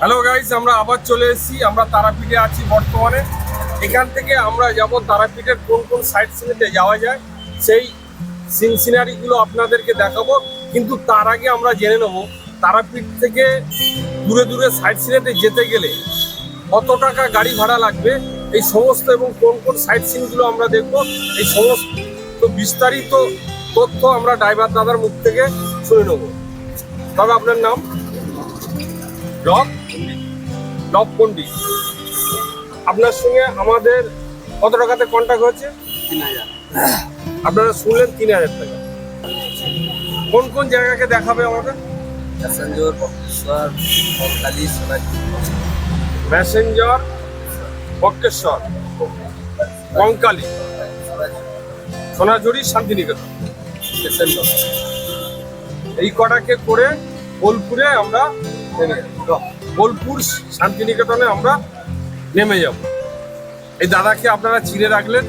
Hello guys আমরা আবার চলে এসেছি। আমরা তারাপীঠে আছি বর্তমানে। এখান থেকে আমরা যাব তারাপীঠের কোন কোন সাইট সিনেতে যাওয়া যায়, সেই সিন সিনারিগুলো আপনাদেরকে দেখাবো। কিন্তু তার আগে আমরা জেনে নেব, তারাপীঠ থেকে দূরে দূরে সাইট সিনেতে যেতে গেলে কত টাকা গাড়ি ভাড়া লাগবে? এই সমস্ত এবং কোন কোন সাইট সিনগুলো আমরা দেখব? এই সমস্ত বিস্তারিত তথ্য আমরা ড্রাইভার দাদার মুখ থেকে শুনে নেব। তবে আপনার নাম? রক? লব পন্ডিত আপনার সঙ্গে আমাদের কত টাকাতে কন্ট্যাক্ট হয়েছে? তিন হাজার। আপনারা শুনলেন তিন হাজার টাকা। কোন কোন জায়গাকে দেখাবে আমাকে? Passenger messenger Bakreshwar Kankali Sonajhuri Santiniketan. Passenger এই কটাকে করে বোলপুরে আমরা। বোলপুর শান্তিনিকেতনে আমরা নেমে যাব। এই দাদাকে আপনারা চিনে রাখলেন।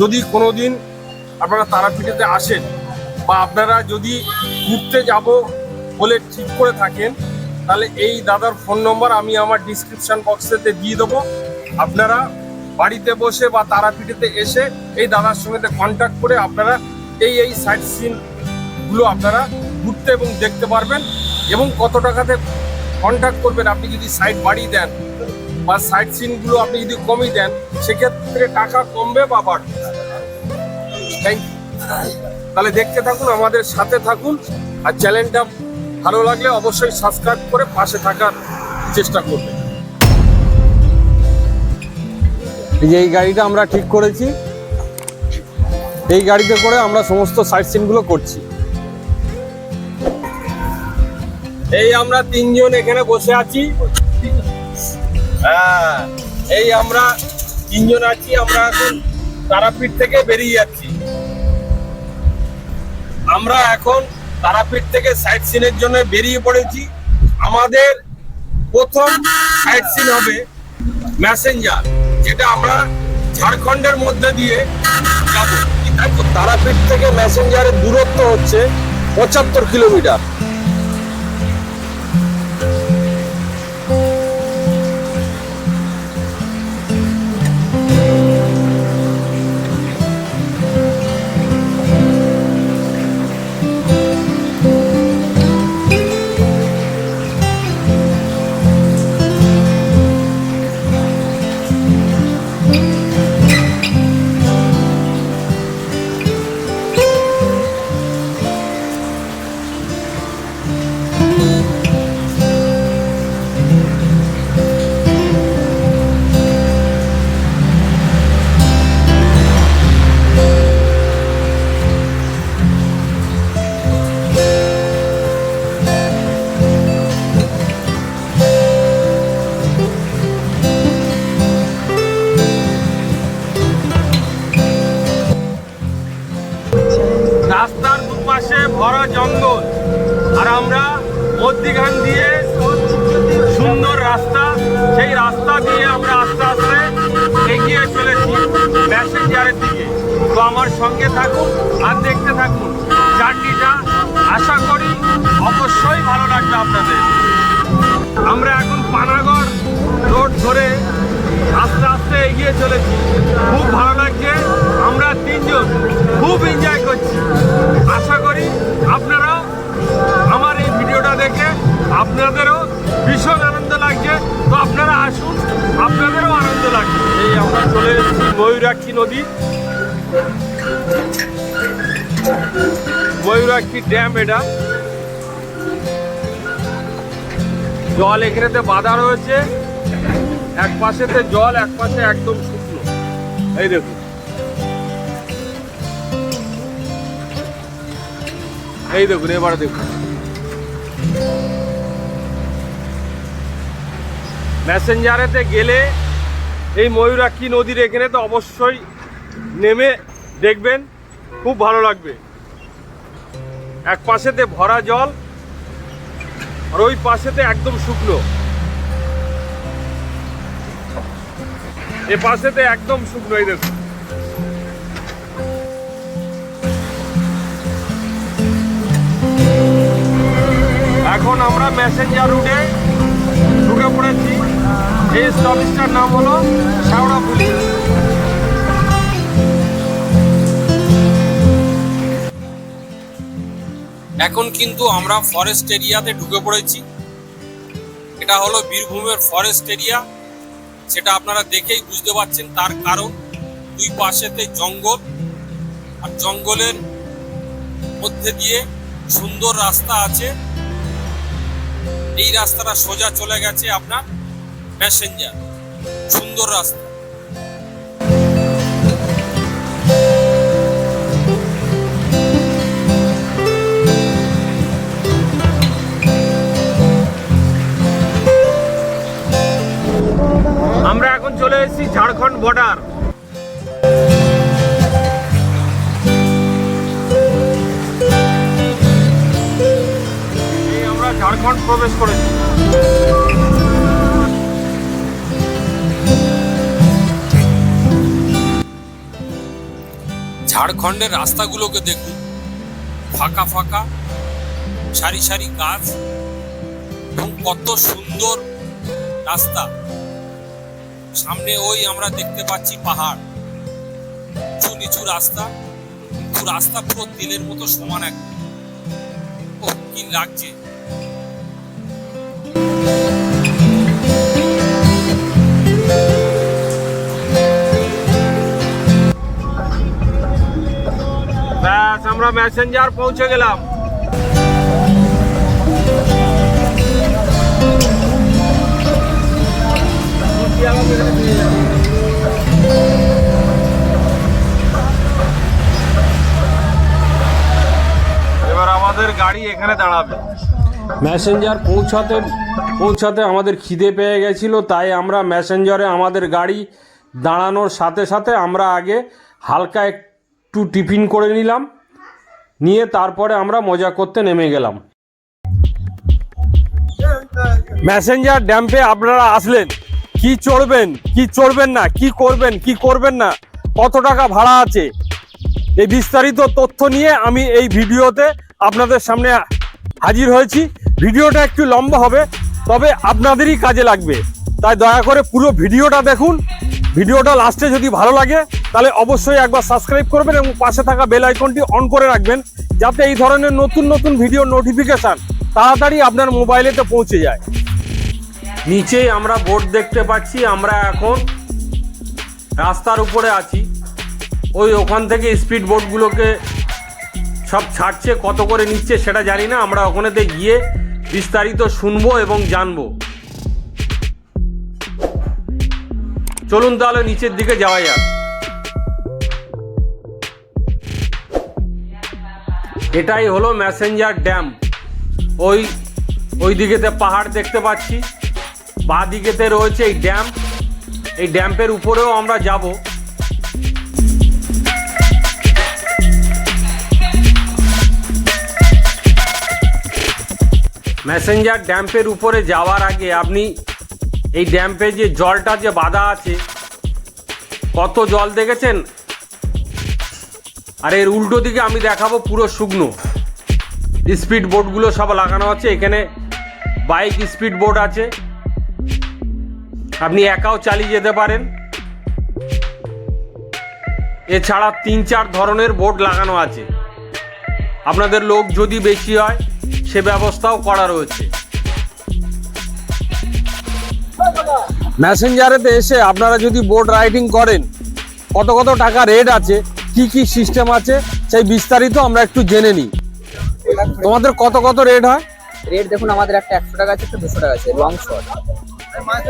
যদি কোনো দিন আপনারা তারাপীঠেতে আসেন বা আপনারা যদি ঘুরতে যাব বলে ঠিক করে থাকেন, তাহলে এই দাদার ফোন নম্বর আমি আমার ডিসক্রিপশন বক্সেতে দিয়ে দেবো। আপনারা বাড়িতে বসে বা তারাপীঠেতে এসে এই দাদার সঙ্গে কন্ট্যাক্ট করে আপনারা এই এই সাইট সিনগুলো আপনারা ঘুরতে এবং দেখতে পারবেন এবং কত টাকাতে কন্ট্যাক্ট করবেন, আপনি যদি সাইট বাড়িয়ে দেন বা সাইট সিনগুলো আপনি যদি কমিয়ে দেন, সেক্ষেত্রে টাকা কমবে বা বাড়বে। থ্যাংক তাহলে দেখতে থাকুন, আমাদের সাথে থাকুন, আর চ্যানেলটা ভালো লাগলে অবশ্যই সাবস্ক্রাইব করে পাশে থাকার চেষ্টা করবেন। এই যে এই গাড়িটা আমরা ঠিক করেছি, এই গাড়িতে করে আমরা সমস্ত সাইট সিনগুলো করছি। এই আমরা তিনজন এখানে বসে আছি। হ্যাঁ এই আমরা তিনজন আছি, আমরা এখন তারাপীঠ থেকে বেরিয়ে যাচ্ছি। আমরা এখন তারাপীঠ থেকে সাইট সিনের জন্য বেরিয়ে পড়েছি। আমাদের প্রথম সাইট সিন হবে ম্যাসেঞ্জার, যেটা আমরা ঝাড়খণ্ডের মধ্যে দিয়ে যাব। তারাপীঠ থেকে ম্যাসেঞ্জারের দূরত্ব হচ্ছে পঁচাত্তর কিলোমিটার। সঙ্গে থাকুন আর দেখতে থাকুন। জার্নিটা আশা করি অবশ্যই ভালো লাগবে আপনাদের। আমরা এখন পানাগড় রোড ধরে আস্তে আস্তে এগিয়ে চলেছি। খুব ভালো লাগছে, আমরা তিনজন খুব এনজয় করছি। আশা করি আপনারাও আমার এই ভিডিওটা দেখে আপনাদেরও ভীষণ আনন্দ লাগছে। তো আপনারা আসুন, আপনাদেরও আনন্দ লাগছে। এই আমরা চলে এসেছি ময়ূরাক্ষী নদী। ময়ূরাক্ষী ড্যাম এটা। জল এখানেতে বাঁধা রয়েছে। এক পাশেতে জল, এক পাশে একদম শুকনো। এই দেখুন। এই দেখুন, এবার দেখুন। ম্যাসেঞ্জারেতে গেলে এই ময়ূরাক্ষী নদীর এখানে তো অবশ্যই নেমে দেখবেন, খুব ভালো লাগবে। এক পাশেতে ভরা জল, আর ওই পাশেতে একদম শুকনো। এ পাশেতে একদম শুকনো, এই দেখুন। এখন আমরা মেসেঞ্জার রুটে ঢুকে পড়েছি। এই স্টপেজটার নাম হলো শাওড়া পুলিশ এখন কিন্তু আমরা ফরেস্ট এরিয়াতে ঢুকে পড়েছি। এটা হলো বীরভূমের ফরেস্ট এরিয়া সেটা আপনারা দেখেই বুঝতে পারছেন তার কারণ। দুই পাশেতে জঙ্গল। আর জঙ্গলের মধ্যে দিয়ে সুন্দর রাস্তা আছে। এই রাস্তাটা সোজা চলে গেছে আপনার প্যাসেঞ্জার সুন্দর রাস্তা। আমরা এখন চলে এসেছি ঝাড়খণ্ড বর্ডার আমরা ঝাড়খণ্ড প্রবেশ করেছি। ঝাড়খণ্ডের রাস্তাগুলোকে দেখুন। ফাঁকা ফাঁকা, সারি সারি গাছ, এবং কত সুন্দর রাস্তা। সামনে ওই আমরা দেখতে পাচ্ছি পাহাড়। উঁচু নিচু রাস্তা। কিন্তু রাস্তা পুরো তেলের মতো সমান এক। ও কি লাগছে। ব্যাস, আমরা ম্যাসেঞ্জার পৌঁছে গেলাম। এবার আমাদের গাড়ি এখানে দাঁড়াবে। ম্যাসেঞ্জার পৌঁছাতে পৌঁছাতে আমাদের খিদে পেয়ে গেছিল, তাই আমরা ম্যাসেঞ্জারে আমাদের গাড়ি দাঁড়ানোর সাথে সাথে আমরা আগে হালকা একটু টিফিন করে নিলাম, নিয়ে তারপরে আমরা মজা করতে নেমে গেলাম। ম্যাসেঞ্জার ড্যাম্পে আপনারা আসলেন। কি চড়বেন কি চড়বেন না, কি করবেন কি করবেন না, কত টাকা ভাড়া আছে? এই বিস্তারিত তথ্য নিয়ে আমি এই ভিডিওতে আপনাদের সামনে হাজির হয়েছি। ভিডিওটা একটু লম্বা হবে, তবে আপনাদেরই কাজে লাগবে। তাই দয়া করে পুরো ভিডিওটা দেখুন। ভিডিওটা লাস্টে যদি ভালো লাগে, তাহলে অবশ্যই একবার সাবস্ক্রাইব করবেন এবং পাশে থাকা বেল আইকনটি অন করে রাখবেন, যাতে এই ধরনের নতুন নতুন ভিডিও নোটিফিকেশান তাড়াতাড়ি আপনার মোবাইলেতে পৌঁছে যায়। নিচেই আমরা বোর্ড দেখতে পাচ্ছি, আমরা এখন রাস্তার উপরে আছি। ওই ওখান থেকে স্পিড বোটগুলোকে সব ছাড়ছে, কত করে নিচ্ছে সেটা জানি না, আমরা ওখানেতে গিয়ে বিস্তারিত শুনব এবং জানব। চলুন তাহলে নিচের দিকে যাওয়া যাক। এটাই হলো ম্যাসেঞ্জার ড্যাম। ওই ওই দিকেতে পাহাড় দেখতে পাচ্ছি। বা দিকেতে রয়েছে এই ড্যাম। এই ড্যাম্পের উপরেও আমরা যাব। ম্যাসেঞ্জার ড্যাম্পের উপরে যাওয়ার আগে আপনি এই ড্যাম্পে যে জলটা যে বাঁধা আছে, কত জল দেখেছেন? আর এর উল্টো দিকে আমি দেখাবো পুরো শুকনো। স্পিড বোটগুলো সব লাগানো আছে। এখানে বাইক স্পিড বোট আছে। আপনি একাও চালিয়ে যেতে পারেন। এছাড়া তিন চার ধরনের বোর্ড লাগানো আছে। আপনাদের লোক যদি বেশি হয়, সে ব্যবস্থাও করা রয়েছে। ম্যাসেঞ্জারেতে এসে আপনারা যদি বোট রাইডিং করেন, কত কত টাকা রেট আছে, কি কি সিস্টেম আছে, সেই বিস্তারিত আমরা একটু জেনে নিই। তোমাদের কত কত রেট হয়? রেট দেখুন, আমাদের একটা একশো টাকা আছে, একটা দুশো টাকা আছে লং শট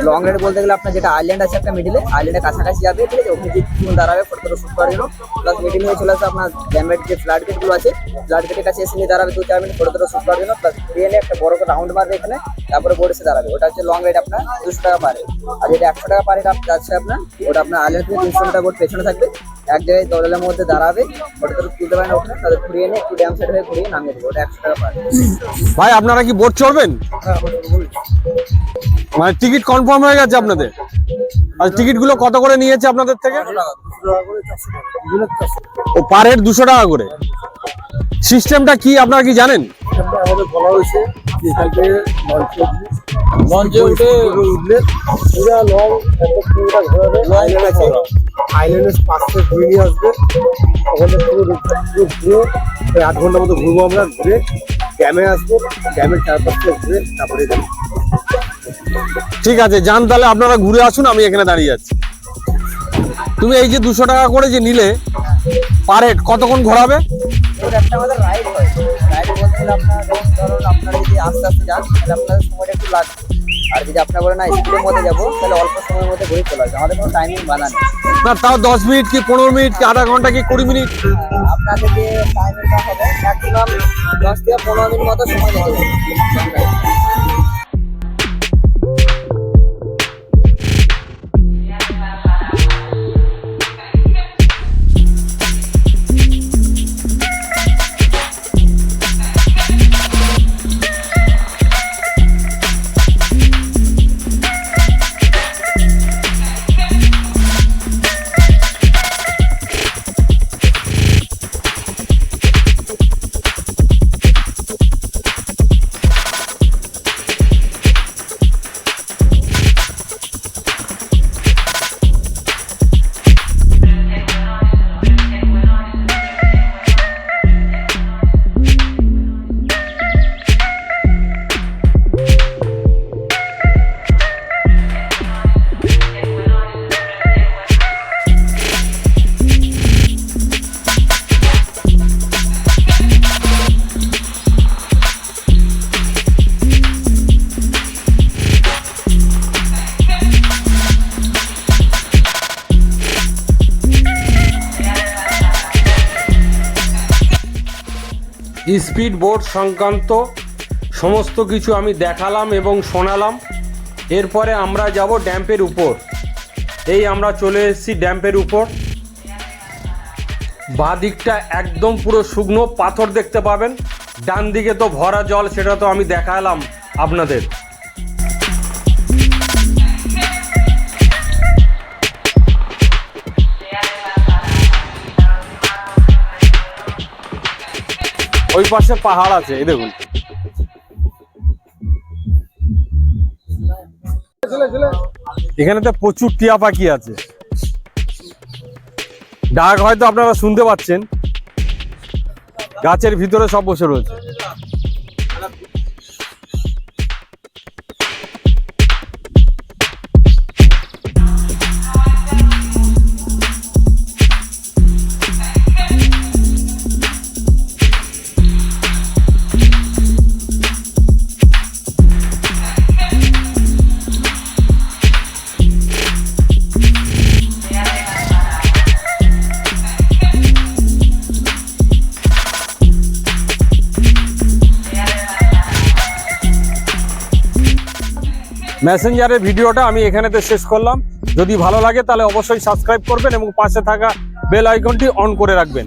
লং রেট বলতে গেলে আপনার যেটা আইল্যান্ড আছে একটা মিডিলে আইল্যান্ডের কাছাকাছি যাবে ঠিক আছে? ওখানে টিম দাঁড়াবে ফটো শুট করার জন্য। প্লাস মিডিল হয়ে চলে আসবে আপনার ড্যামের যে ফ্লাড গেটগুলো আছে ফ্লাড গেটের কাছে এসে নিয়ে দাঁড়াবে দু চার মিনিট ফটো শুট করার জন্য। প্লাস ট্রেনে একটা বড় করে রাউন্ড মারবে এখানে তারপরে বোর্ড এসে দাঁড়াবে। ওটা হচ্ছে লং রেট আপনার দুশো টাকা পারে আর যেটা একশো টাকা পারে যাচ্ছে আপনার ওটা আপনার আইল্যান্ড থেকে তিনশো মিটার বোর্ড পেছনে থাকবে। এক জায়গায় দলের মধ্যে দাঁড়াবে ফটো ফটো তুলতে পারেন ওখানে। তাদের ঘুরিয়ে নিয়ে একটু ড্যাম সাইড হয়ে ঘুরিয়ে নামিয়ে দেবে। ওটা একশো টাকা পারে ভাই আপনারা কি বোট চড়বেন? মানে টিকিট কনফার্ম হয়ে গেছে আপনাদের? আর টিকিটগুলো কত করে নিয়েছে আপনাদের থেকে? ও পার হেড দুশো টাকা করে। সিস্টেমটা কি আপনারা কি জানেন? আমাদের বলা হয়েছে যে এখান লঞ্চে লঞ্চে উঠে উঠলে পুরা লং পুরোটা ঘোরাবে আইল্যান্ড আছে। আইল্যান্ডের পাশ ঘুরে নিয়ে আসবে। ওখানে পুরো রূপটা পুরো ঘুরে প্রায় আধ ঘণ্টার মতো ঘুরবো আমরা ঘুরে ড্যামে আসব। ড্যামের চারপাশ ঘুরে তারপরে যাব ঠিক আছে যান তাহলে আপনারা ঘুরে আসুন আমি এখানে দাঁড়িয়ে আছি। তুমি এই যে দুশো টাকা করে যে নিলে পার হেড কতক্ষণ ঘোরাবে? একটা আমাদের রাইড হয়। রাইড বলতে আপনার ধরুন আপনারা যদি আস্তে আস্তে যান তাহলে আপনাদের সময়টা একটু লাগবে। আর যদি আপনার বলে না স্পিডের মধ্যে যাব তাহলে অল্প সময়ের মধ্যে ঘুরে চলে আসবে। আমাদের কোনো টাইমিং না তাও দশ মিনিট কি পনেরো মিনিট কি আধা ঘণ্টা কি কুড়ি মিনিট? আপনাদের যে টাইমিংটা হবে ম্যাক্সিমাম দশ থেকে পনেরো মিনিট মতো সময় লেগে স্পিড বোর্ড সংক্রান্ত সমস্ত কিছু আমি দেখালাম এবং শোনালাম। এরপরে আমরা যাব ড্যাম্পের উপর। এই আমরা চলে এসেছি ড্যাম্পের উপর। বাঁ দিকটা একদম পুরো শুকনো, পাথর দেখতে পাবেন। ডান দিকে তো ভরা জল, সেটা তো আমি দেখালাম আপনাদের। ওই পাশে পাহাড় আছে, এই দেখুন। এখানে তো প্রচুর টিয়া পাখি আছে। ডাক হয়তো আপনারা শুনতে পাচ্ছেন। গাছের ভিতরে সব বসে রয়েছে। মেসেঞ্জারের ভিডিওটা আমি এখানেতে শেষ করলাম। যদি ভালো লাগে তাহলে অবশ্যই সাবস্ক্রাইব করবেন এবং পাশে থাকা বেল আইকনটি অন করে রাখবেন।